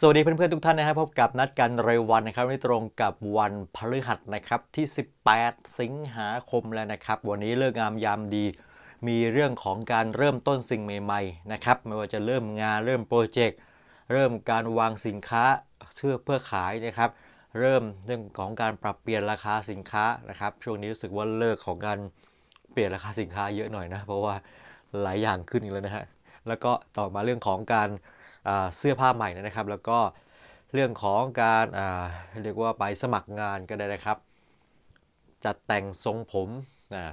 สวัสดีเพื่อนๆทุกท่านนะครับพบกับนัดกันรายวันนะครับไม่ตรงกับวันพฤหัสนะครับที่ 18 สิงหาคมแล้วนะครับ วันนี้เลิกงามยามดี มีเรื่องของการเริ่มต้นสิ่งใหม่ๆนะครับไม่ว่าจะเริ่มงานเริ่มโปรเจกต์เริ่มการวางสินค้าเพื่อเพื่อขายนะครับ เริ่มเรื่องของการปรับเปลี่ยนราคาสินค้านะครับ ช่วงนี้รู้สึกว่าเลิกของการเปลี่ยนราคาสินค้าเยอะหน่อยนะเพราะว่าหลายอย่างขึ้นอีกแล้วนะฮะแล้วก็ต่อมาเรื่องของการ เสื้อผ้าใหม่นะครับ แล้วก็เรื่องของการาเรียกว่าไปสมัครงานก็ได้นะครับจัดแต่งทรงผม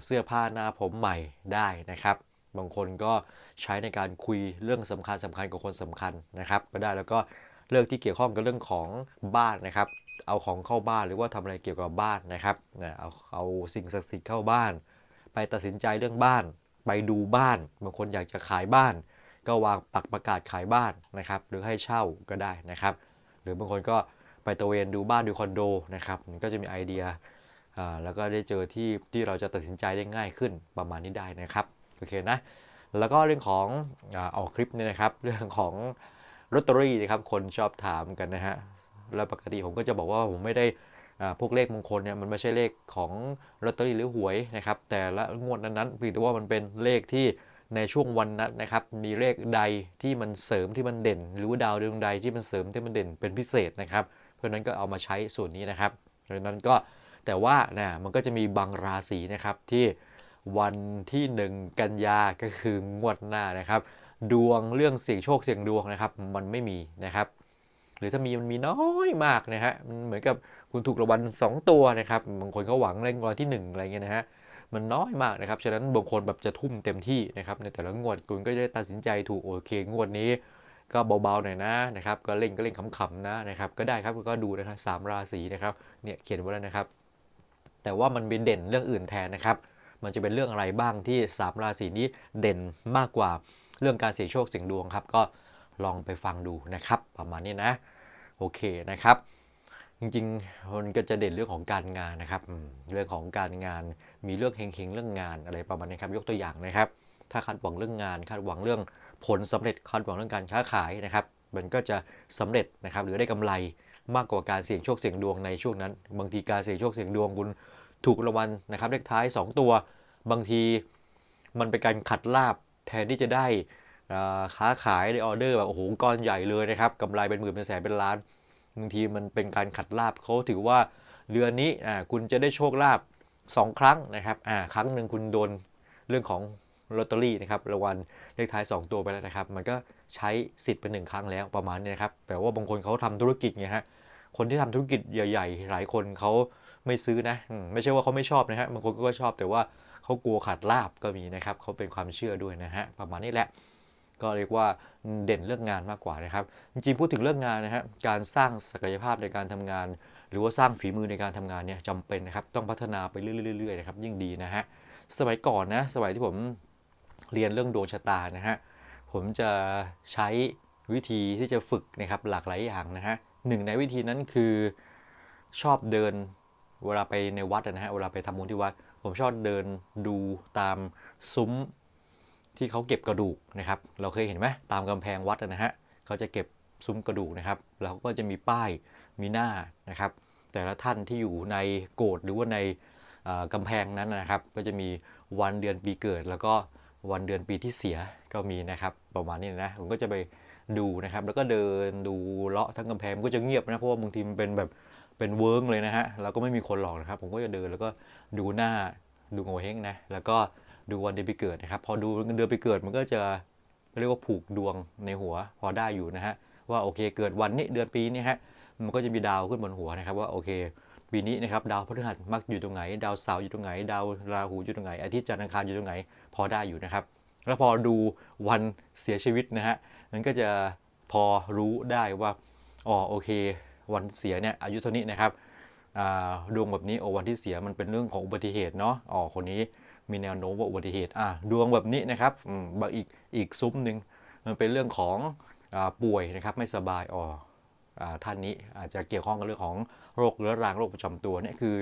เสื้อผ้าหน้าผมใหม่ได้นะครับ บางคนก็ใช้ในการคุยเรื่องสำคัญสำคัญกับคนสำคัญนะครับ ก็ได้แล้วก็เรื่องที่เกี่ยวข้องกับเรื่องของบ้านนะครับ เอาของเข้าบ้านหรือว่าทำอะไรเกี่ยวกับบ้านนะครับเอาเอาสิ่งศักดิ์สิทธิ์เข้าบ้าน ไปตัดสินใจเรื่องบ้าน ไปดูบ้าน บางคนอยากจะขายบ้าน ก็วางปักประกาศขายบ้านนะครับ หรือให้เช่าก็ได้นะครับ หรือบางคนก็ไปตะเวนดูบ้านดูคอนโดนะครับ มันก็จะมีไอเดียอ่าแล้วก็ได้เจอที่ที่เราจะตัดสินใจได้ง่ายขึ้นประมาณนี้ได้นะครับโอเคนะแล้วก็เรื่องของอาออกคลิปเนี่ยนะครับ เรื่องของลอตเตอรี่นะครับคนชอบถามกันนะฮะแล้วปกติผมก็จะบอกว่าผมไม่ได้อ่าพวกเลขมงคลเนี่ยมันไม่ใช่เลขของลอตเตอรี่หรือหวยนะครับแต่ละงวดนั้นๆเพียงแต่ว่ามันเป็นเลขที่ ในช่วงวันนั้นนะครับ มีเลขใดที่มันเสริมที่มันเด่น หรือว่าดาวดวงใดที่มันเสริมที่มันเด่นเป็นพิเศษนะครับ เพราะนั้นก็เอามาใช้ส่วนนี้นะครับเพราะนั้นก็แต่ว่านะมันก็จะมีบางราศีนะครับที่วันที่ 1 กันยาก็คืองวดหน้านะครับ ดวงเรื่องเสี่ยงโชคเสี่ยงดวงนะครับ มันไม่มีนะครับ หรือถ้ามีมันมีน้อยมากนะฮะมันเหมือนกับคุณถูกรางวัล2ตัวนะครับบางคนเขาหวังรางวัลที่ 1 อะไรเงี้ยนะฮะ มันน้อยมากนะครับ ฉะนั้นบางคนแบบจะทุ่มเต็มที่นะครับ ในแต่ละงวดคุณก็จะได้ตัดสินใจถูกโอเคงวดนี้ ก็เบาๆหน่อยนะนะครับ ก็เล่นก็เล่นขำๆนะนะครับ ก็ได้ครับก็ดูนะครับสามราศีนะครับ เนี่ยเขียนไว้แล้วนะครับ แต่ว่ามันเป็นเด่นเรื่องอื่นแทนนะครับ มันจะเป็นเรื่องอะไรบ้างที่สามราศีนี้เด่นมากกว่าเรื่องการเสี่ยงโชคเสี่ยงดวงครับ ก็ลองไปฟังดูนะครับ ประมาณนี้นะ โอเคนะครับ จริงๆมันก็จะเด่นเรื่องของการงานนะครับ เรื่องของการงานมีเรื่องเฮงๆเรื่องงานอะไรประมาณนี้ครับ ยกตัวอย่างนะครับ ถ้าคาดหวังเรื่องงานคาดหวังเรื่องผลสำเร็จคาดหวังเรื่องการค้าขายนะครับ มันก็จะสำเร็จนะครับหรือได้กำไรมากกว่าการเสี่ยงโชคเสี่ยงดวงในช่วงนั้น บางทีการเสี่ยงโชคเสี่ยงดวงคุณถูกรางวัลนะครับเลขท้าย 2 ตัว บางทีมันเป็นการขัดลาบแทนที่จะได้ค้าขายได้ออเดอร์แบบโอ้โหก้อนใหญ่เลยนะครับกำไรเป็นหมื่นเป็นแสนเป็นล้าน บางทีมันเป็นการขัดลาบเขาถือว่าเดือนนี้อ่าคุณจะได้โชคลาบ2 ครั้งนะครับอ่าครั้งหนึ่งคุณโดนเรื่องของลอตเตอรี่นะครับรางวัลเลขท้าย 2 ตัวไปแล้วนะครับ มันก็ใช้สิทธิ์เป็นหนึ่งครั้งแล้วประมาณนี้นะครับแต่ว่าบางคนเขาทำธุรกิจไงฮะคนที่ทำธุรกิจใหญ่ ๆ หลายคนเขาไม่ซื้อนะไม่ใช่ว่าเขาไม่ชอบนะฮะบางคนก็ชอบแต่ว่าเขากลัวขาดลาบก็มีนะครับเขาเป็นความเชื่อด้วยนะฮะประมาณนี้แหละ ก็เรียกว่าเด่นเรื่องงานมากกว่านะครับ จริงๆพูดถึงเรื่องงานนะฮะการสร้างศักยภาพในการทำงาน หรือว่าสร้างฝีมือในการทำงานเนี่ยจำเป็นนะครับต้องพัฒนาไปเรื่อยๆๆนะครับยิ่งดีนะฮะสมัยก่อนนะสมัยที่ผมเรียนเรื่องดวงชะตานะฮะผมจะใช้วิธีที่จะฝึกนะครับหลากหลายอย่างนะฮะหนึ่งในวิธีนั้นคือชอบเดินเวลาไปในวัดนะฮะเวลาไปทำบุญที่วัด ผมชอบเดินดูตามซุ้ม ที่เขาเก็บกระดูกนะครับ เราเคยเห็นไหมตามกำแพงวัดนะฮะเขาจะเก็บซุ้มกระดูกนะครับ แล้วก็จะมีป้ายมีหน้านะครับ แต่ละท่านที่อยู่ในโกดหรือว่าในเอ่อกำแพงนั้นนะครับ ก็จะมีวันเดือนปีเกิด แล้วก็วันเดือนปีที่เสียก็มีนะครับประมาณนี้นะผมก็จะไปดูนะครับ แล้วก็เดินดูเลาะทั้งกำแพงก็จะเงียบนะเพราะว่าบางทีมันเป็นแบบเป็นเวิร์งเลยนะฮะแล้วก็ไม่มีคนหรอกนะครับ ผมก็จะเดินแล้วก็ดูหน้าดูโงเฮงนะแล้วก็ ดูวันเดือนปีเกิดนะครับ พอดูเดือนปีเกิดมันก็จะเรียกว่าผูกดวงในหัวพอได้อยู่นะฮะว่าโอเคเกิดวันนี้เดือนปีนี้ฮะมันก็จะมีดาวขึ้นบนหัวนะครับว่าโอเคปีนี้นะครับดาวพฤหัสมักอยู่ตรงไหน ดาวเสาร์อยู่ตรงไหน ดาวราหูอยู่ตรงไหนอาทิตย์จันทร์อังคารอยู่ตรงไหน พอได้อยู่นะครับ แล้วพอดูวันเสียชีวิตนะฮะมันก็จะพอรู้ได้ว่าอ๋อโอเค วันเสียเนี่ยอายุเท่านี้นะครับดวงแบบนี้โอวันที่เสียมันเป็นเรื่องของอุบัติเหตุเนาะอ๋อคนนี้ มีแนวโน้มว่าอุบัติเหตุอะดวงแบบนี้นะครับบางอีกอีกซุ้มหนึ่งมันเป็นเรื่องของอป่วยนะครับไม่สบายอ๋ออท่านนี้อาจจะเกี่ยวข้องกับเรื่องของโรคเรื้อรังโรคประจำตัวนี่คือ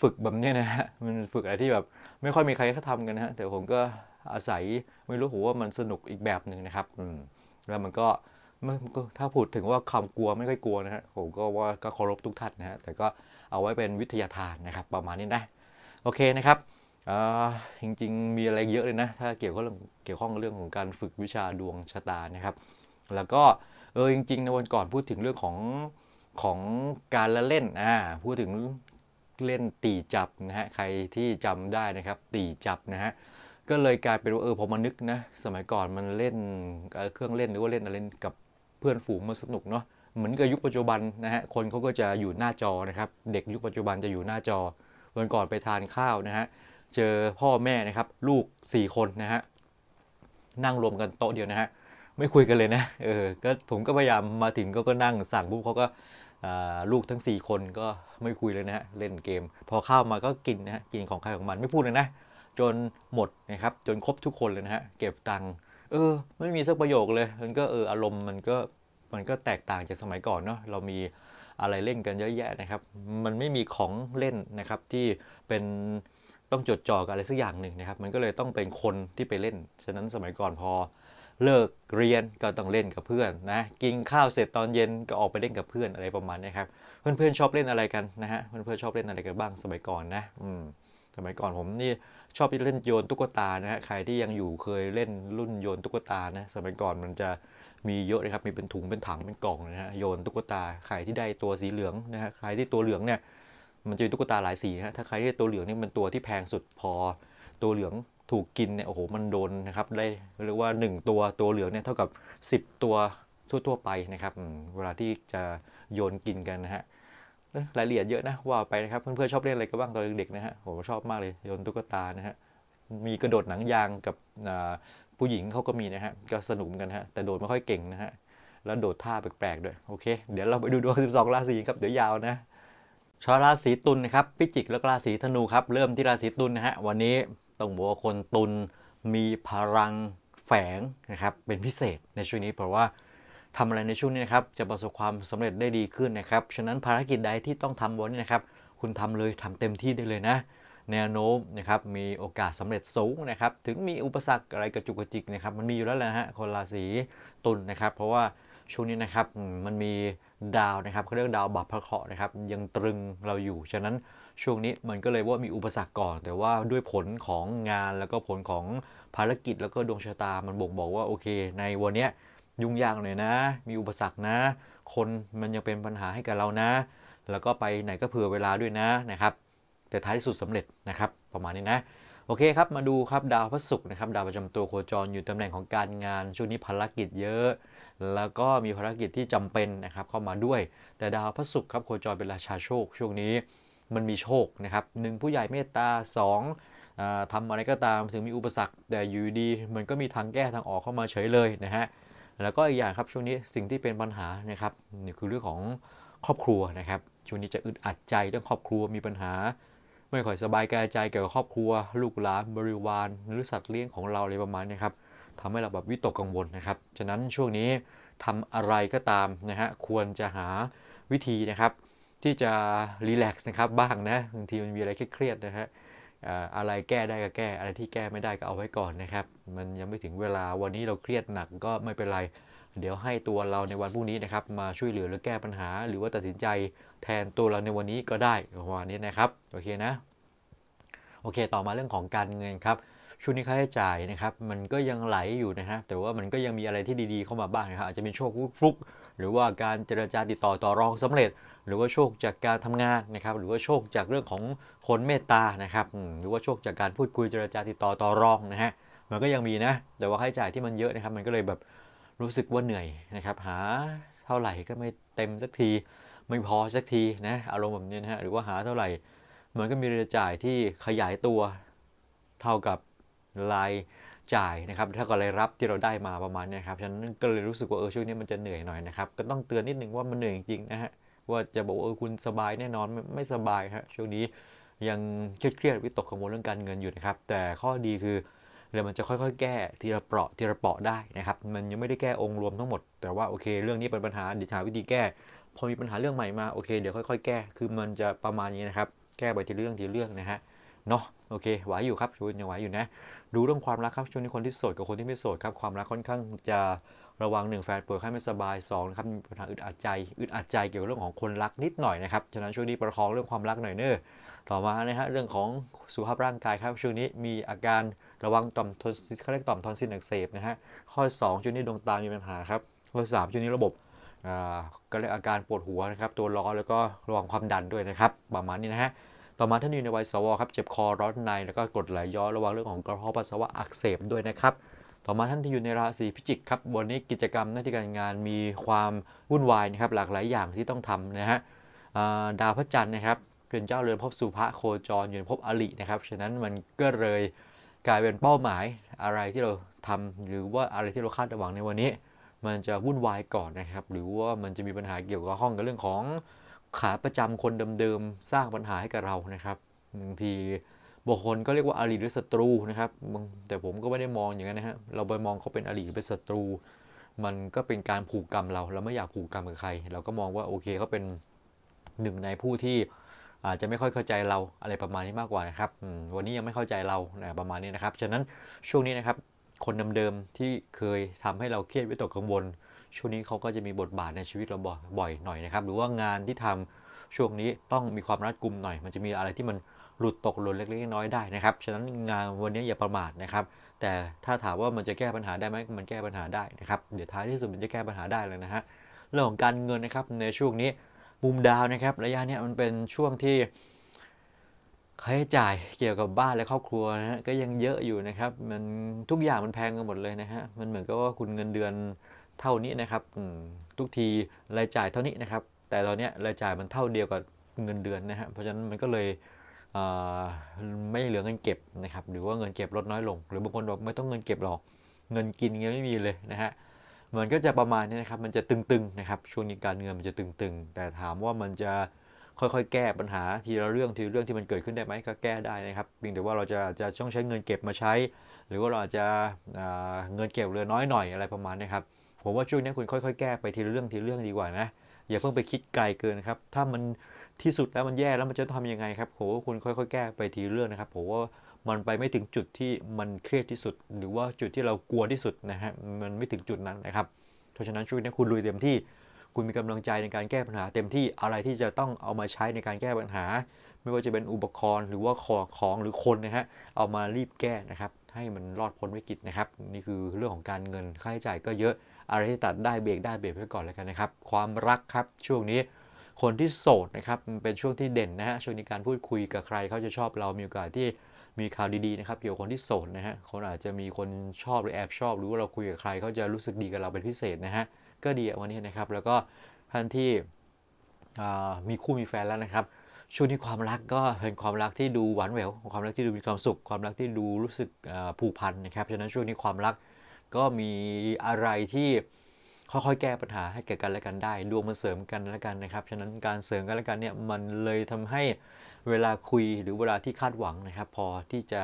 ฝึกแบบนี้นะฮะมันฝึกอะไรที่แบบไม่ค่อยมีใครเขาทำกันนะฮะแต่ผมก็อาศัยไม่รู้ผมว่ามันสนุกอีกแบบหนึ่งนะครับแล้วมันก็ไม่ก็ถ้าพูดถึงว่าความกลัวไม่ค่อยกลัวนะฮะผมก็ว่าก็เคารพทุกท่านนะฮะแต่ก็เอาไว้เป็นวิทยาทานนะครับ ประมาณนี้นะโอเคนะครับ จริงๆ มีอะไรเยอะเลยนะ ถ้าเกี่ยวกับเรื่องเกี่ยวข้องกับเรื่องของการฝึกวิชาดวงชะตานะครับ แล้วก็เออจริงๆในวันก่อนพูดถึงเรื่องของของการละเล่นอ่าพูดถึงเล่นตีจับนะฮะใครที่จำได้นะครับ ตีจับนะฮะก็เลยกลายเป็นว่าเออพอมานึกนะสมัยก่อนมันเล่นเเครื่องเล่นหรือว่าเล่นอะไรกับเพื่อนฝูงมันสนุกเนาะเหมือนกับยุคปัจจุบันนะฮะคนเขาก็จะอยู่หน้าจอนะครับ เด็กยุคปัจจุบันจะอยู่หน้าจอวันก่อนไปทานข้าวนะฮะ เจอพ่อแม่นะครับ ลูก 4 คนนะฮะนั่งรวมกันโต๊ะเดียวนะฮะไม่คุยกันเลยนะเออก็ผมก็พยายามมาถึงก็ก็นั่งสั่งปุ๊บเขาก็ลูกทั้ง 4 คนก็ไม่คุยเลยนะฮะเล่นเกม พอเข้ามาก็กินนะฮะกินของใครของมันไม่พูดเลยนะ จนหมดนะครับจนครบทุกคนเลยนะฮะเก็บตังค์เออไม่มีสักประโยคเลย มันก็เอออารมณ์มันก็มันก็แตกต่างจากสมัยก่อนเนาะเรามีอะไรเล่นกันเยอะแยะนะครับ มันไม่มีของเล่นนะครับที่เป็น ต้องจดจ่อกับอะไรสักอย่างหนึ่งนะครับ มันก็เลยต้องเป็นคนที่ไปเล่น ฉะนั้นสมัยก่อนพอเลิกเรียนก็ต้องเล่นกับเพื่อนนะ กินข้าวเสร็จตอนเย็นก็ออกไปเล่นกับเพื่อนอะไรประมาณนี้ครับ เพื่อนๆชอบเล่นอะไรกันนะฮะ เพื่อนๆชอบเล่นอะไรกันบ้างสมัยก่อนนะ อืม สมัยก่อนผมนี่ชอบเล่นโยนตุ๊กตานะฮะ ใครที่ยังอยู่เคยเล่นรุ่นโยนตุ๊กตานะ สมัยก่อนมันจะมีเยอะเลยครับ มีเป็นถุงเป็นถังเป็นกล่องนะฮะ โยนตุ๊กตา ใครที่ได้ตัวสีเหลืองนะฮะ ใครที่ตัวเหลืองเนี่ย มันจะมีตุ๊กตาหลายสีนะฮะถ้าใครที่ได้ตัวเหลืองนี่มันตัวที่แพงสุดพอ ตัวเหลืองถูกกินเนี่ยโอ้โหมันโดนนะครับได้เรียกว่า 1 ตัวตัวเหลืองเนี่ยเท่ากับ 10 ตัวทั่วๆไปนะครับเวลาที่จะโยนกินกันนะฮะรายละเอียดเยอะนะว่าไปนะครับเพื่อนๆชอบเล่นอะไรกันบ้างตอนเด็กๆนะฮะผมชอบมากเลยโยนตุ๊กตานะฮะมีกระโดดหนังยางกับผู้หญิงเขาก็มีนะฮะก็สนุกกันฮะแต่โดดไม่ค่อยเก่งนะฮะแล้วโดดท่าแปลกๆด้วยโอเค เดี๋ยวเราไปดูดวง 12 ราศีครับเดี๋ยวยาวนะ ชาวราศีตุลนะครับพิจิกและราศีธนูครับเริ่มที่ราศีตุลนะฮะวันนี้ต้องบอกว่าคนตุลมีพลังแฝงนะครับเป็นพิเศษในช่วงนี้เพราะว่าทำอะไรในช่วงนี้นะครับจะประสบความสำเร็จได้ดีขึ้นนะครับฉะนั้นภารกิจใดที่ต้องทำวันนี้นะครับคุณทำเลยทำเต็มที่ได้เลยนะ แนวโน้มนะครับมีโอกาสสำเร็จสูงนะครับถึงมีอุปสรรคอะไรกระจุกกระจิกนะครับมันมีอยู่แล้วแหละฮะคนราศีตุลนะครับ เพราะว่าช่วงนี้นะครับมันมี ดาวนะครับเขาเรียกดาวบัพพระเคราะห์นะครับยังตรึงเราอยู่ ฉะนั้นช่วงนี้มันก็เลยว่ามีอุปสรรคก่อน แต่ว่าด้วยผลของงานแล้วก็ผลของภารกิจแล้วก็ดวงชะตามันบ่งบอกว่าโอเค ในวันนี้ยุ่งยากหน่อยนะ มีอุปสรรคนะ คนมันยังเป็นปัญหาให้กับเรานะ แล้วก็ไปไหนก็เผื่อเวลาด้วยนะนะครับแต่ท้ายที่สุดสำเร็จนะครับประมาณนี้นะโอเคครับมาดูครับดาวพระศุกร์นะครับดาวประจำตัวโคจรอยู่ตำแหน่งของการงานช่วงนี้ภารกิจเยอะ แล้วก็มีภารกิจที่จำเป็นนะครับเข้ามาด้วย แต่ดาวพระศุกร์ครับโคจรเป็นราชาโชค ช่วงนี้มันมีโชคนะครับหนึ่งผู้ใหญ่เมตตาสองอ่าทำอะไรก็ตามถึงมีอุปสรรค แต่อยู่ดีมันก็มีทางแก้ทางออกเข้ามาเฉยเลยนะฮะแล้วก็อีกอย่างครับช่วงนี้สิ่งที่เป็นปัญหานะครับนี่คือเรื่องของครอบครัวนะครับช่วงนี้จะอึดอัดใจเรื่องครอบครัวมีปัญหา ไม่ค่อยสบายกายใจเกี่ยวกับครอบครัว ลูกหลานบริวารหรือสัตว์เลี้ยงของเราอะไรประมาณนี้ครับ ทำให้เราแบบวิตกกังวลนะครับ ฉะนั้นช่วงนี้ทำอะไรก็ตามนะฮะควรจะหาวิธีนะครับที่จะรีแลกซ์นะครับบ้างนะบางทีมันมีอะไรเครียดนะฮะอ่าอะไรแก้ได้ก็แก้ อะไรที่แก้ไม่ได้ก็เอาไว้ก่อนนะครับ มันยังไม่ถึงเวลาวันนี้เราเครียดหนักก็ไม่เป็นไร เดี๋ยวให้ตัวเราในวันพรุ่งนี้นะครับ มาช่วยเหลือหรือแก้ปัญหา หรือว่าตัดสินใจแทนตัวเราในวันนี้ก็ได้ประมาณนี้นะครับ โอเคนะ โอเค ต่อมาเรื่องของการเงินครับ ช่วงนี้ค่าใช้จ่ายนะครับมันก็ยังไหลอยู่นะฮะแต่ว่ามันก็ยังมีอะไรที่ดีๆเข้ามาบ้างนะครับอาจจะเป็นโชคฟลุกหรือว่าการเจรจาติดต่อต่อรองสำเร็จ หรือว่าโชคจากการทำงานนะครับหรือว่าโชคจากเรื่องของคนเมตตานะครับหรือว่าโชคจากการพูดคุยเจรจาติดต่อต่อรองนะฮะมันก็ยังมีนะ แต่ว่าค่าใช้จ่ายที่มันเยอะนะครับมันก็เลยแบบรู้สึกว่าเหนื่อยนะครับหาเท่าไหร่ก็ไม่เต็มสักที ไม่พอสักทีนะอารมณ์แบบนี้นะฮะหรือว่าหาเท่าไหร่ มันก็มีรายจ่ายที่ขยายตัวเท่ากับ รายจ่ายนะครับเท่ากับรายรับที่เราได้มาประมาณนี้ครับฉะนั้นก็เลยรู้สึกว่าเออช่วงนี้มันจะเหนื่อยหน่อยนะครับก็ต้องเตือนนิดนึงว่ามันเหนื่อยจริงๆนะฮะว่าจะบอกว่าเออคุณสบายแน่นอนไม่ไม่สบายฮะช่วงนี้ยังเครียดๆวิตกกังวลเรื่องการเงินอยู่นะครับ แต่ข้อดีคือเดี๋ยวมันจะค่อยๆ แก้ทีละเปราะทีละเปราะได้นะครับ มันยังไม่ได้แก้องค์รวมทั้งหมด แต่ว่าโอเค เรื่องนี้เป็นปัญหาเดี๋ยวหาวิธีแก้ พอมีปัญหาเรื่องใหม่มาโอเคเดี๋ยวค่อยๆ แก้ คือมันจะประมาณนี้นะครับ แก้ไปทีเรื่องทีเรื่องนะฮะเนาะโอเคไหวอยู่ครับช่วงยังไหวอยู่นะ ดูเรื่องความรักครับช่วงนี้คนที่โสดกับคนที่ไม่โสดครับความรักค่อนข้างจะระวังหนึ่งแฟนป่วยไข้ไม่สบายสองนะครับมีปัญหาอึดอัดใจอึดอัดใจเกี่ยวกับเรื่องของคนรักนิดหน่อยนะครับฉะนั้นช่วงนี้ประคองเรื่องความรักหน่อยเนอะต่อมานะฮะเรื่องของสุขภาพร่างกายครับช่วงนี้มีอาการระวังต่อมทอนซิลเขาเรียกต่อมทอนซิลอักเสบนะฮะข้อสองช่วงนี้ดวงตามีปัญหาครับข้อสามช่วงนี้ระบบอ่าก็เรียกอาการปวดหัวนะครับตัวร้อนแล้วก็ระวังความดันด้วยนะครับประมาณนี้นะฮะ ต่อมาท่านอยู่ในวัยสวครับเจ็บคอร้อนในแล้วก็กดไหลย้อนระวังเรื่องของกระเพาะปัสสาวะอักเสบด้วยนะครับต่อมาท่านที่อยู่ในราศีพิจิกครับวันนี้กิจกรรมหน้าที่การงานมีความวุ่นวายนะครับหลากหลายอย่างที่ต้องทำนะฮะดาวพระจันทร์นะครับเป็นเจ้าเรือนภพสุภะโคจรอยู่ในภพอรินะครับฉะนั้นมันก็เลยกลายเป็นเป้าหมายอะไรที่เราทำหรือว่าอะไรที่เราคาดหวังในวันนี้ มันจะวุ่นวายก่อนนะครับ หรือว่ามันจะมีปัญหาเกี่ยวกับห้องกับเรื่องของ ขาประจำคนเดิมๆ สร้างปัญหาให้กับเรานะครับบางทีบางคนก็เรียกว่าอาลีหรือศัตรูนะครับ แต่ผมก็ไม่ได้มองอย่างนั้นนะฮะเราไปมองเขาเป็นอาลีหรือเป็นศัตรู มันก็เป็นการผูกกรรมเรา เราไม่อยากผูกกรรมกับใคร เราก็มองว่าโอเคเขาเป็นหนึ่งในผู้ที่อาจจะไม่ค่อยเข้าใจเราอะไรประมาณนี้มากกว่านะครับวันนี้ยังไม่เข้าใจเรานะประมาณนี้นะครับ ฉะนั้นช่วงนี้นะครับ คนเดิมๆที่เคยทำให้เราเครียดวิตกกังวล ช่วงนี้เขาก็จะมีบทบาทในชีวิตเราบ่อยบ่อยหน่อยนะครับ หรือว่างานที่ทำช่วงนี้ต้องมีความรัดกุมหน่อย มันจะมีอะไรที่มันหลุดตกหล่นเล็กๆน้อยๆได้นะครับ ฉะนั้นงานวันนี้อย่าประมาทนะครับ แต่ถ้าถามว่ามันจะแก้ปัญหาได้ไหมมันแก้ปัญหาได้นะครับ เดี๋ยวท้ายที่สุดมันจะแก้ปัญหาได้เลยนะฮะ เรื่องของการเงินนะครับในช่วงนี้มุมดาวนะครับระยะนี้มันเป็นช่วงที่ค่าใช้จ่ายเกี่ยวกับบ้านและครอบครัวนะฮะก็ยังเยอะอยู่นะครับ มันทุกอย่างมันแพงกันหมดเลยนะฮะ มันเหมือนกับว่าคุณเงินเดือน เท่านี้นะครับทุกทีรายจ่ายเท่านี้นะครับ แต่ตอนนี้รายจ่ายมันเท่าเดียวกับเงินเดือนนะฮะเพราะฉะนั้นมันก็เลยเไม่เหลือเงินเก็บนะครับหรือว่าเงินเก็บลดน้อยลง หรือบางคนบอกไม่ต้องเงินเก็บหรอกเงินกินเงี้ยไม่มีเลยนะฮะมันก็จะประมาณนี้นะครับ มันจะตึงๆนะครับช่วงนี้การเงินมันจะตึงๆ แต่ถามว่ามันจะค่อยๆ แก้ปัญหาทีละเรื่องทีละเรื่องที่มันเกิดขึ้นได้ไหมก็แก้ได้นะครับเพียงแต่ว่าเราจะจะต้องใช้เงินเก็บมาใช้ หรือว่าเราอาจจะอ่าเงินเก็บเหลือน้อยหน่อยอะไรประมาณนี้ครับ ผมว่าช่วงนี้คุณค่อยๆ แก้ไปทีละเรื่องทีละเรื่องดีกว่านะ อย่าเพิ่งไปคิดไกลเกินครับ ถ้ามันที่สุดแล้วมันแย่แล้วมันจะต้องทำยังไงครับผมว่าคุณค่อยๆ แก้ไปทีละเรื่องนะครับผมว่ามันไปไม่ถึงจุดที่มันเครียดที่สุด หรือว่าจุดที่เรากลัวที่สุดนะฮะมันไม่ถึงจุดนั้นนะครับ เพราะฉะนั้นช่วงนี้คุณลุยเต็มที่ คุณมีกำลังใจในการแก้ปัญหา เต็มที่อะไรที่จะต้องเอามาใช้ในการแก้ปัญหา ไม่ว่าจะเป็นอุปกรณ์ หรือว่าของของหรือคนนะฮะเอามารีบแก้นะครับ ให้มันรอดพ้นวิกฤตนะครับ นี่คือเรื่องของการเงินค่าใช้จ่ายก็เยอะ อะไรที่ตัดได้เบรกได้เบรกไว้ก่อนแล้วกันนะครับ ความรักครับช่วงนี้คนที่โสดนะครับมันเป็นช่วงที่เด่นนะฮะช่วงนี้การพูดคุยกับใครเขาจะชอบเรามีโอกาสที่มีข่าวดีๆนะครับเกี่ยวกับคนที่โสดนะฮะคนอาจจะมีคนชอบหรือแอบชอบหรือว่าเราคุยกับใครเขาจะรู้สึกดีกับเราเป็นพิเศษนะฮะก็ดีวันนี้นะครับ แล้วก็ท่านที่มีคู่มีแฟนแล้วนะครับช่วงนี้ความรักก็เป็นความรักที่ดูหวานแหววความรักที่ดูมีความสุข ความรักที่ดูรู้สึกอ่าผูกพันนะครับฉะนั้นช่วงนี้ความรัก ก็มีอะไรที่ค่อยๆ แก้ปัญหาให้แก่กันและกันได้ ดวงมันเสริมกันและกันนะครับ ฉะนั้นการเสริมกันและกันเนี่ยมันเลยทำให้เวลาคุยหรือเวลาที่คาดหวังนะครับ พอที่จะ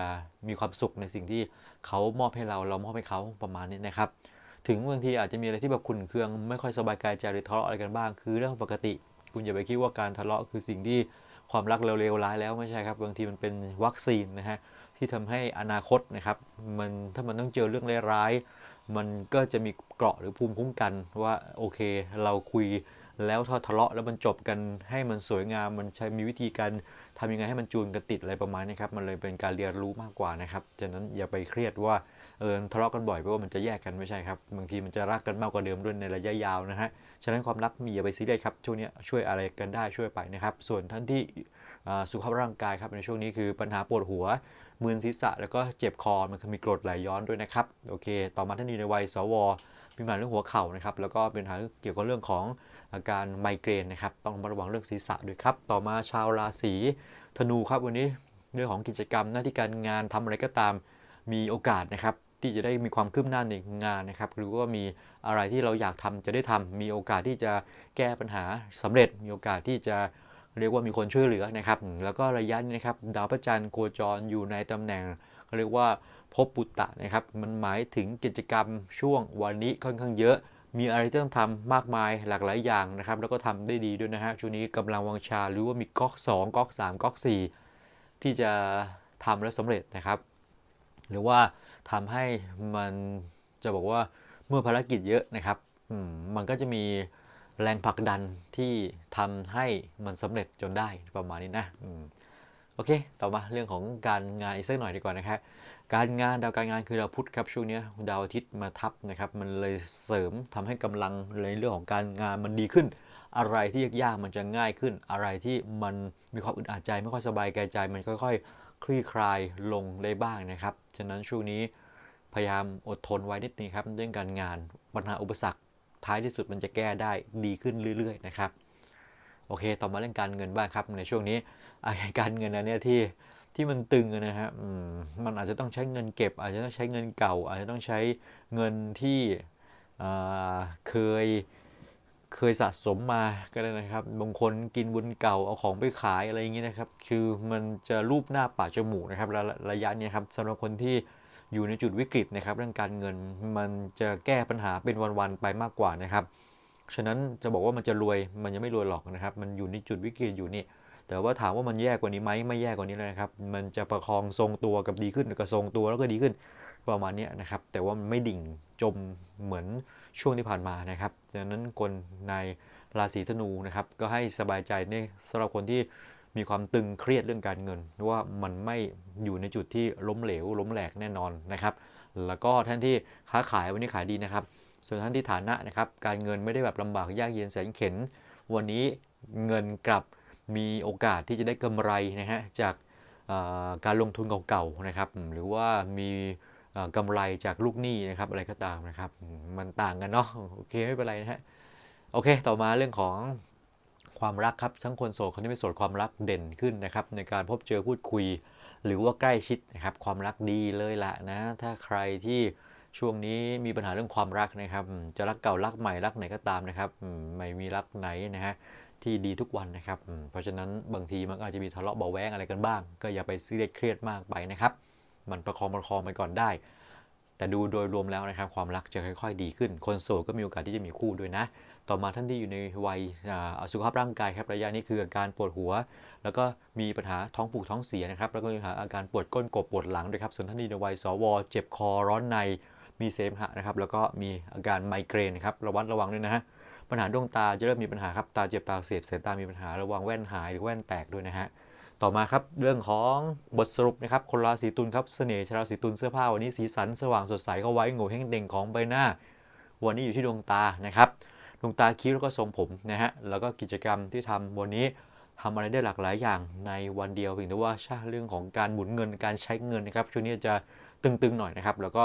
มีความสุขในสิ่งที่เขามอบให้เราเรามอบให้เขาประมาณนี้นะครับ ถึงบางทีอาจจะมีอะไรที่แบบขุ่นเคือง ไม่ค่อยสบายกายใจหรือทะเลาะอะไรกันบ้าง คือเรื่องปกติ คุณอย่าไปคิดว่าการทะเลาะคือสิ่งที่ความรักเราเลวร้ายแล้วไม่ใช่ครับ บางทีมันเป็นวัคซีนนะฮะ ที่ทำให้อนาคตนะครับมันถ้ามันต้องเจอเรื่องร้ายๆมันก็จะมีเกราะหรือภูมิคุ้มกันว่าโอเค เราคุยแล้วถ้าทะเลาะแล้วมันจบกันให้มันสวยงามมันใช้มีวิธีการทำยังไงให้มันจูนกันติดอะไรประมาณนี้ครับมันเลยเป็นการเรียนรู้มากกว่านะครับฉะนั้นอย่าไปเครียดว่าเออทะเลาะกันบ่อยเพราะว่ามันจะแยกกันไม่ใช่ครับบางทีมันจะรักกันมากกว่าเดิมด้วยในระยะยาวนะฮะฉะนั้นความรักมีอย่าไปซีเรียสครับช่วงนี้ช่วยอะไรกันได้ช่วยไปนะครับ ส่วนท่านที่สุขภาพร่างกายครับในช่วงนี้คือปัญหาปวดหัว มึนศีรษะแล้วก็เจ็บคอมันมีกรดไหลย้อนด้วยนะครับโอเค ต่อมาท่านอยู่ในวัยสวมีปัญหาเรื่องหัวเข่านะครับแล้วก็เป็นปัญหาเกี่ยวกับเรื่องของอาการไมเกรนนะครับต้องระมัดระวังเรื่องศีรษะด้วยครับต่อมาชาวราศีธนูครับวันนี้เรื่องของกิจกรรมหน้าที่การงานทำอะไรก็ตามมีโอกาสนะครับที่จะได้มีความคืบหน้าในงานนะครับหรือว่ามีอะไรที่เราอยากทำจะได้ทำมีโอกาสที่จะแก้ปัญหาสำเร็จ มีโอกาสที่จะ เรียกว่ามีคนช่วยเหลือนะครับแล้วก็ระยะนี้นะครับดาวพระจันทร์โคจรอยู่ในตำแหน่งเขาเรียกว่าภพปุตตะนะครับมันหมายถึงกิจกรรมช่วงวันนี้ค่อนข้างเยอะ มีอะไรที่ต้องทำมากมายหลากหลายอย่างนะครับแล้วก็ทำได้ดีด้วยนะฮะช่วงนี้กำลังวังชาหรือว่ามีก๊อก 2ก๊อก 3ก๊อก 4 ที่จะทำแล้วสำเร็จนะครับ หรือว่าทำให้มันจะบอกว่าเมื่อภารกิจเยอะนะครับมมันก็จะมี แรงผลักดันที่ทำให้มันสำเร็จจนได้ประมาณนี้นะอโอเค ต่อมาเรื่องของการงานอีกสักหน่อยดีกว่านะครับ การงานดาวการงานคือดาวพุธครับช่วงนี้ดาวอาทิตย์มาทับนะครับ มันเลยเสริมทำให้กำลังในเรื่องของการงานมันดีขึ้น อะไรที่ยากๆมันจะง่ายขึ้น อะไรที่มันมีความอึดอัดใจไม่ค่อยสบายกายใจ มันค่อยๆ คลี่คลายลงได้บ้างนะครับ ฉะนั้นช่วงนี้พยายามอดทนไว้นิดนึงครับเรื่องการงานปัญหาอุปสรรค ท้ายที่สุดมันจะแก้ได้ดีขึ้นเรื่อย ๆ นะครับโอเค ต่อมาเรื่องการเงินบ้างครับ ในช่วงนี้การเงินอันเนี้ยที่ที่มันตึงนะฮะมมันอาจจะต้องใช้เงินเก็บ อาจจะต้องใช้เงินเก่า อาจจะต้องใช้เงินที่เคยเคยสะสมมาก็ได้นะครับ บางคนกินบุญเก่าเอาของไปขายอะไรอย่างนี้นะครับ คือมันจะรูปหน้าป่ากจมูกนะครับระระยะนี้ครับสำหรับคนที่ อยู่ในจุดวิกฤตนะครับเรื่องการเงินมันจะแก้ปัญหาเป็นวันๆไปมากกว่านะครับ ฉะนั้นจะบอกว่ามันจะรวยมันยังไม่รวยหรอกนะครับ มันอยู่ในจุดวิกฤตอยู่นี่ แต่ว่าถามว่ามันแย่กว่านี้ไหมไม่แย่กว่านี้เลยนะครับ มันจะประคองทรงตัวกับดีขึ้นกับทรงตัวแล้วก็ดีขึ้นประมาณนี้นะครับ แต่ว่ามันไม่ดิ่งจมเหมือนช่วงที่ผ่านมานะครับดังนั้นคนในราศีธนูนะครับ ก็ให้สบายใจในสำหรับคนที่ มีความตึงเครียดเรื่องการเงินว่ามันไม่อยู่ในจุดที่ล้มเหลว ล้มแหลกแน่นอนนะครับ แล้วก็ท่านที่ค้าขายวันนี้ขายดีนะครับ ส่วนท่านที่ฐานะนะครับการเงินไม่ได้แบบลำบากยากเย็นแสนเข็น วันนี้เงินกลับมีโอกาสที่จะได้กำไรนะฮะจากาการลงทุนเก่าๆนะครับ หรือว่ามีเอ่อกำไรจากลูกหนี้นะครับอะไรก็ตามนะครับ มันต่างกันเนาะโอเคไม่เป็นไรนะฮะโอเค ต่อมาเรื่องของ ความรักครับทั้งคนโสดคนที่ไม่โสดความรักเด่นขึ้นนะครับในการพบเจอพูดคุย หรือว่าใกล้ชิดนะครับความรักดีเลยละนะถ้าใครที่ช่วงนี้มีปัญหาเรื่องความรักนะครับ จะรักเก่ารักใหม่รักไหนก็ตามนะครับไม่มีรักไหนนะฮะที่ดีทุกวันนะครับ เพราะฉะนั้นบางทีมันอาจจะมีทะเลาะเบาแวงอะไรกันบ้าง ก็อย่าไปซีเรียสเครียดมากไปนะครับ มันประคองประคองไปก่อนได้ แต่ดูโดยรวมแล้วนะครับ ความรักจะค่อย ๆ ดีขึ้น คนโสดก็มีโอกาสที่จะมีคู่ด้วยนะ ต่อมาท่านที่อยู่ในวัยอสุขภาพร่างกายครับระยะนี้คืออาการปวดหัว แล้วก็มีปัญหาท้องผูกท้องเสียนะครับแล้วก็มีปัญหาอาการปวดก้นกบปวดหลังด้วยครับส่วนท่านที่ในวัยสว เจ็บคอร้อนในมีเสมหะนะครับแล้วก็มีอาการไมเกรนนะครับระวัดระวังด้วยนะฮะปัญหาดวงตาจะเริ่มมีปัญหาครับตาเจ็บตาเสียบสายตามีปัญหาระวังแว่นหายหรือแว่นแตกด้วยนะฮะต่อมาครับเรื่องของบทสรุปนะครับคนราศีตุลครับเสน่ห์ชาวราศีตุลเสื้อผ้าวันนี้สีสันสว่างสดใสเข้าไว้โง่เฮงเด่งของใบหน้า วันนี้อยู่ที่ดวงตานะครับ ดวงตาคิ้วแล้วก็ทรงผมนะฮะแล้วก็กิจกรรมที่ทำวันนี้ทำอะไรได้หลากหลายอย่างในวันเดียวเพียงแต่ว่าช่เรื่องของการหมุนเงินการใช้เงินนะครับช่วงนี้จะตึงๆหน่อยนะครับ แล้วก็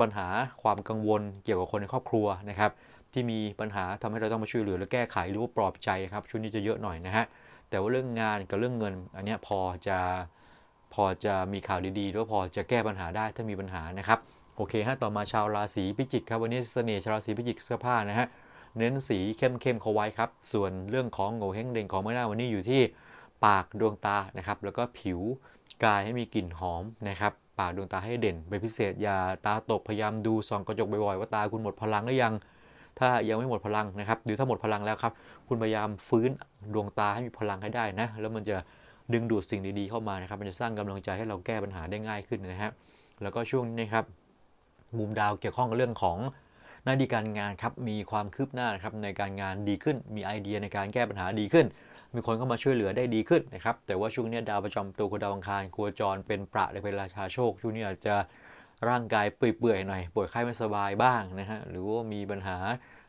ปัญหาความกังวลเกี่ยวกับคนในครอบครัวนะครับ ที่มีปัญหาทำให้เราต้องมาช่วยเหลือและแก้ไขหรือว่าปลอบใจครับช่วงนี้จะเยอะหน่อยนะฮะแต่ว่าเรื่องงานกับเรื่องเงิน อันนี้พอจะพอจะมีข่าวดีๆหรือว่าพอจะแก้ปัญหาได้ถ้ามีปัญหานะครับโอเคฮะต่อมาชาวราศีพิจิกครับวันนี้เสน่ห์ชาวราศีพิจิกเสื้อผ้านะฮะ เน้นสีเข้มๆเขาไว้ครับ ส่วนเรื่องของโงเฮงเด่งของเมื่อหน้าวันนี้อยู่ที่ปากดวงตานะครับ แล้วก็ผิวกายให้มีกลิ่นหอมนะครับ ปากดวงตาให้เด่นเป็นพิเศษอย่าตาตกพยายามดูส่องกระจกบ่อยๆว่าตาคุณหมดพลังหรือยัง ถ้ายังไม่หมดพลังนะครับ หรือถ้าหมดพลังแล้วครับ คุณพยายามฟื้นดวงตาให้มีพลังให้ได้นะ แล้วมันจะดึงดูดสิ่งดีๆเข้ามานะครับ มันจะสร้างกำลังใจให้เราแก้ปัญหาได้ง่ายขึ้นนะฮะแล้วก็ช่วงนี้นะครับมุมดาวเกี่ยวข้องกับเรื่องของ หน้าที่การงานครับมีความคืบหน้านครับในการงานดีขึ้น มีไอเดียในการแก้ปัญหาดีขึ้น มีคนเข้ามาช่วยเหลือได้ดีขึ้นนะครับแต่ว่าช่วงนี้ดาวประจำตัวคุณดาวอังคารโคจรเป็นประและเป็นราชาโชคช่วงนี้อาจจะร่างกายเปื่อยๆหน่อยป่วยไข้ไม่สบายบ้างนะฮะหรือว่ามีปัญหา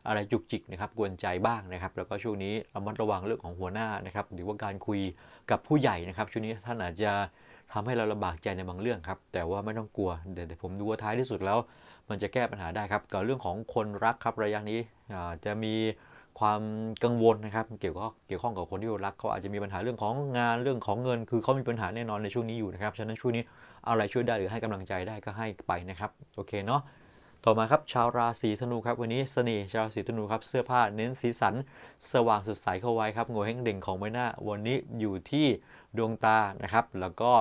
อะไรจุกจิกนะครับกวนใจบ้างนะครับ แล้วก็ช่วงนี้ระมัดระวังเรื่องของหัวหน้านะครับหรือว่าการคุยกับผู้ใหญ่นะครับ ช่วงนี้ท่านอาจจะทำให้เราลำบากใจในบางเรื่องครับ แต่ว่าไม่ต้องกลัวเดี๋ยวผมดูว่าท้ายที่สุดแล้ว มันจะแก้ปัญหาได้ครับกับเรื่องของคนรักครับระยะนี้จะมีความกังวลนะครับเกี่ยวกับเกี่ยวข้องกับคนที่รักเขาอาจจะมีปัญหาเรื่องของงานเรื่องของเงิน คือเขามีปัญหาแน่นอนในช่วงนี้อยู่นะครับฉะนั้นช่วงนี้อะไรช่วยได้หรือให้กำลังใจได้ก็ให้ไปนะครับโอเคเนาะต่อมาครับชาวราศีธนูครับวันนี้เสน่ห์ชาวราศีธนูครับเสื้อผ้าเน้นสีสัน สว่างสดใสเข้าไว้ครับโงเฮงเด่งของใบหน้า วันนี้อยู่ที่ดวงตานะครับ แล้วก็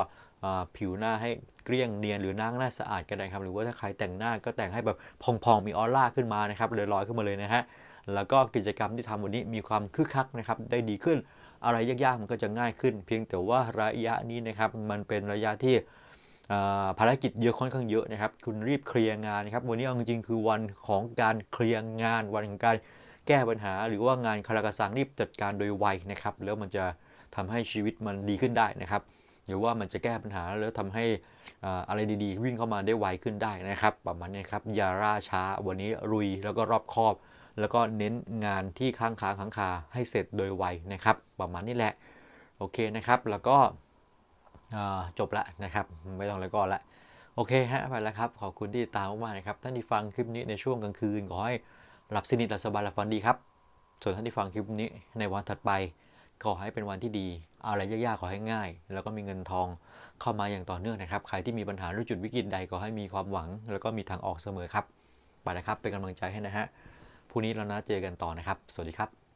ผิวหน้าให้เกลี้ยงเนียนหรือหน้าหน้าสะอาดก็ได้ครับ หรือว่าถ้าใครแต่งหน้าก็แต่งให้แบบพองๆมีออร่าขึ้นมานะครับลอยๆขึ้นมาเลยนะฮะแล้วก็กิจกรรมที่ทำวันนี้มีความคึกคักนะครับได้ดีขึ้น อะไรยากๆมันก็จะง่ายขึ้น เพียงแต่ว่าระยะนี้นะครับมันเป็นระยะที่ภารกิจเยอะค่อนข้างเยอะนะครับ คุณรีบเคลียร์งานนะครับ วันนี้จริงๆคือวันของการเคลียร์งาน วันของการแก้ปัญหา หรือว่างานคารากสังรีบจัดการโดยไวนะครับ แล้วมันจะทำให้ชีวิตมันดีขึ้นได้นะครับ หรือว่ามันจะแก้ปัญหาแล้วทำให้อ่าอะไรดีๆ วิ่งเข้ามาได้ไวขึ้นได้นะครับ ประมาณนี้ครับอย่าล่าช้าวันนี้รุยแล้วก็รอบคอบ แล้วก็เน้นงานที่ค้างคาค้างคาให้เสร็จโดยไวนะครับ ประมาณนี้แหละโอเคนะครับแล้วก็อ่าจบละนะครับไม่ต้องแล้วก็ละโอเคฮะไปแล้วครับขอบคุณที่ติดตามมากๆนะครับท่านที่ฟังคลิปนี้ในช่วงกลางคืนขอให้หลับสนิทหลับสบายหลับฝันดีครับส่วนท่านที่ฟังคลิปนี้ในวันถัดไปขอให้เป็นวันที่ดี อะไรยากๆขอให้ง่าย แล้วก็มีเงินทองเข้ามาอย่างต่อเนื่องนะครับ ใครที่มีปัญหาหรือจุดวิกฤตใดขอให้มีความหวัง แล้วก็มีทางออกเสมอครับไปนะครับเป็นกำลังใจให้นะฮะพรุ่งนี้เรานัดเจอกันต่อนะครับ สวัสดีครับ